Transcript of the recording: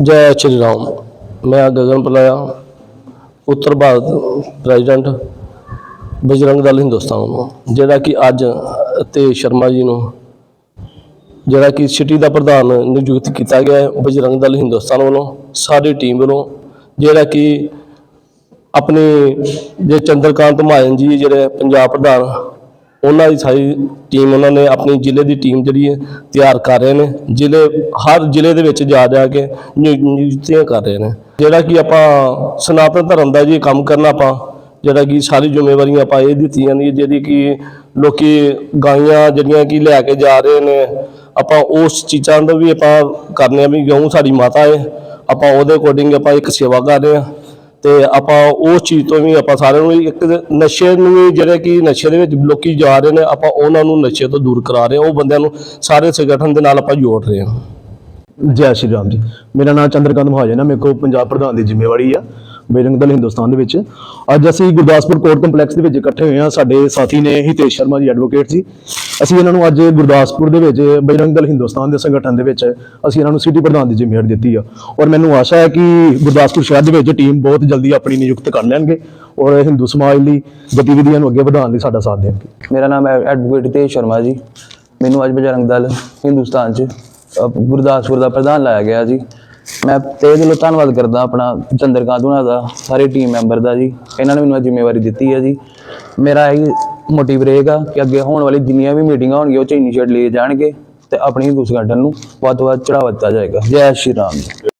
ਜੈ ਸ਼੍ਰੀ ਰਾਮ। ਮੈਂ ਗਗਨ ਪਲਾਇਆ, ਉੱਤਰ ਭਾਰਤ ਪ੍ਰੈਜ਼ੀਡੈਂਟ ਬਜਰੰਗ ਦਲ ਹਿੰਦੁਸਤਾਨ ਨੂੰ, ਜਿਹੜਾ ਕਿ ਅੱਜ ਤੇ ਸ਼ਰਮਾ ਜੀ ਨੂੰ, ਜਿਹੜਾ ਕਿ ਸਿਟੀ ਦਾ ਪ੍ਰਧਾਨ ਨਿਯੁਕਤ ਕੀਤਾ ਗਿਆ ਹੈ, ਬਜਰੰਗ ਦਲ ਹਿੰਦੁਸਤਾਨ ਵੱਲੋਂ ਸਾਰੀ ਟੀਮ ਵੱਲੋਂ, ਜਿਹੜਾ ਕਿ ਆਪਣੇ ਜੇ ਚੰਦਰਕਾਂਤ ਮਹਾਜਨ ਜੀ, ਜਿਹੜੇ ਪੰਜਾਬ ਪ੍ਰਧਾਨ ਉਹਨਾਂ ਦੀ ਸਾਰੀ ਟੀਮ ਉਹਨਾਂ ਨੇ ਆਪਣੀ ਜ਼ਿਲ੍ਹੇ ਦੀ ਟੀਮ ਜਿਹੜੀ ਹੈ ਤਿਆਰ ਕਰ ਰਹੇ ਨੇ। ਜ਼ਿਲ੍ਹੇ, ਹਰ ਜ਼ਿਲ੍ਹੇ ਦੇ ਵਿੱਚ ਜਾ ਜਾ ਕੇ ਨਿਯੁ- ਨਿਯੁਕਤੀਆਂ ਕਰ ਰਹੇ ਨੇ। ਜਿਹੜਾ ਕਿ ਆਪਾਂ ਸਨਾਤਨ ਧਰਮ ਦਾ ਜੀ ਕੰਮ ਕਰਨਾ ਆਪਾਂ, ਜਿਹੜਾ ਕਿ ਸਾਰੀ ਜ਼ਿੰਮੇਵਾਰੀਆਂ ਆਪਾਂ ਇਹ ਦਿੱਤੀਆਂ ਨੇ, ਜਿਹੜੀ ਕਿ ਲੋਕੀ ਗਾਈਆਂ ਜਿਹੜੀਆਂ ਕਿ ਲੈ ਕੇ ਜਾ ਰਹੇ ਨੇ, ਆਪਾਂ ਉਸ ਚੀਜ਼ਾਂ ਦਾ ਵੀ ਆਪਾਂ ਕਰਨੇ ਆ ਵੀ ਗਊ ਸਾਡੀ ਮਾਤਾ ਹੈ। ਆਪਾਂ ਉਹਦੇ ਅਕੋਰਡਿੰਗ ਆਪਾਂ ਇੱਕ ਸੇਵਾ ਕਰ ਰਹੇ ਆ ਤੇ ਆਪਾਂ ਉਸ ਚੀਜ਼ ਤੋਂ ਵੀ ਆਪਾਂ ਸਾਰਿਆਂ ਨੂੰ ਇੱਕ ਨਸ਼ੇ ਨੂੰ ਵੀ ਜਿਹੜੇ ਕਿ ਨਸ਼ੇ ਦੇ ਵਿੱਚ ਲੋਕੀ ਜਾ ਰਹੇ ਨੇ, ਆਪਾਂ ਉਹਨਾਂ ਨੂੰ ਨਸ਼ੇ ਤੋਂ ਦੂਰ ਕਰਾ ਰਹੇ ਹਾਂ, ਉਹ ਬੰਦਿਆਂ ਨੂੰ ਸਾਰੇ ਸੰਗਠਨ ਦੇ ਨਾਲ ਆਪਾਂ ਜੋੜ ਰਹੇ ਹਾਂ। ਜੈ ਸ਼੍ਰੀ ਰਾਮ ਜੀ। ਮੇਰਾ ਨਾਮ ਚੰਦਰਕਾਂਤ ਮਹਾਜਨ ਹੈ, ਮੇਰੇ ਕੋਲ ਪੰਜਾਬ ਪ੍ਰਧਾਨ ਦੀ ਜ਼ਿੰਮੇਵਾਰੀ ਆ। ਬੇਰੰਗ ਦਲ ਹਿੰਦੁਸਤਾਨ ਦੇ ਵਿੱਚ। ਅੱਜ ਅਸੀਂ ਗੁਰਦਾਸਪੁਰ ਕੋਰਟ ਕੰਪਲੈਕਸ ਦੇ ਵਿੱਚ ਇਕੱਠੇ ਹੋਏ ਹਾਂ। ਸਾਡੇ ਸਾਥੀ ਨੇ ਹਿਤੇਸ਼ ਸ਼ਰਮਾ ਜੀ ਐਡਵੋਕੇਟ ਜੀ। ਅਸੀਂ ਇਹਨਾਂ ਨੂੰ ਅੱਜ ਗੁਰਦਾਸਪੁਰ ਦੇ ਵਿੱਚ ਬਜਰੰਗ ਦਲ ਹਿੰਦੁਸਤਾਨ ਦੇ ਸੰਗਠਨ ਦੇ ਵਿੱਚ ਅਸੀਂ ਇਹਨਾਂ ਨੂੰ ਸਿਟੀ ਪ੍ਰਧਾਨ ਦੀ ਜ਼ਿੰਮੇਵਾਰੀ ਦਿੱਤੀ ਆ। ਔਰ ਮੈਨੂੰ ਆਸ਼ਾ ਹੈ ਕਿ ਗੁਰਦਾਸਪੁਰ ਸ਼ਹਿਰ ਦੇ ਵਿੱਚ ਟੀਮ ਬਹੁਤ ਜਲਦੀ ਆਪਣੀ ਨਿਯੁਕਤ ਕਰ ਲੈਣਗੇ ਔਰ ਹਿੰਦੂ ਸਮਾਜ ਲਈ ਗਤੀਵਿਧੀਆਂ ਨੂੰ ਅੱਗੇ ਵਧਾਉਣ ਲਈ ਸਾਡਾ ਸਾਥ ਦੇਣਗੇ। ਮੇਰਾ ਨਾਮ ਹੈ ਐਡਵੋਕੇਟ ਹਿਤੇਸ਼ ਸ਼ਰਮਾ ਜੀ। ਮੈਨੂੰ ਅੱਜ ਬਜਰੰਗ ਦਲ ਹਿੰਦੁਸਤਾਨ ਚ ਗੁਰਦਾਸਪੁਰ ਦਾ ਪ੍ਰਧਾਨ ਲਾਇਆ ਗਿਆ ਜੀ। ਮੈਂ ਤਹਿ ਦਿਲੋਂ ਧੰਨਵਾਦ ਕਰਦਾ ਆਪਣਾ ਚੰਦਰਕਾਂਤ ਉਹਨਾਂ ਦਾ, ਸਾਰੇ ਟੀਮ ਮੈਂਬਰ ਦਾ ਜੀ। ਇਹਨਾਂ ਨੇ ਮੈਨੂੰ ਜ਼ਿੰਮੇਵਾਰੀ ਦਿੱਤੀ ਹੈ ਜੀ। ਮੇਰਾ ਇਹ ਮੋਟਿਵ ਰਹੇਗਾ ਕਿ ਅੱਗੇ ਹੋਣ ਵਾਲੀ ਜਿੰਨੀਆਂ ਵੀ ਮੀਟਿੰਗਾਂ ਹੋਣਗੀਆਂ, ਉਹ ਚ ਇਨੀਸ਼ੀਏਟ ਲਏ ਜਾਣਗੇ ਤੇ ਆਪਣੀ ਹਿੰਦੂ ਸੰਗਠਨ ਨੂੰ ਵੱਧ ਤੋਂ ਵੱਧ ਚੜਾਵਾ ਦਿੱਤਾ ਜਾਏਗਾ। ਜੈ ਸ਼੍ਰੀ ਰਾਮ ਜੀ।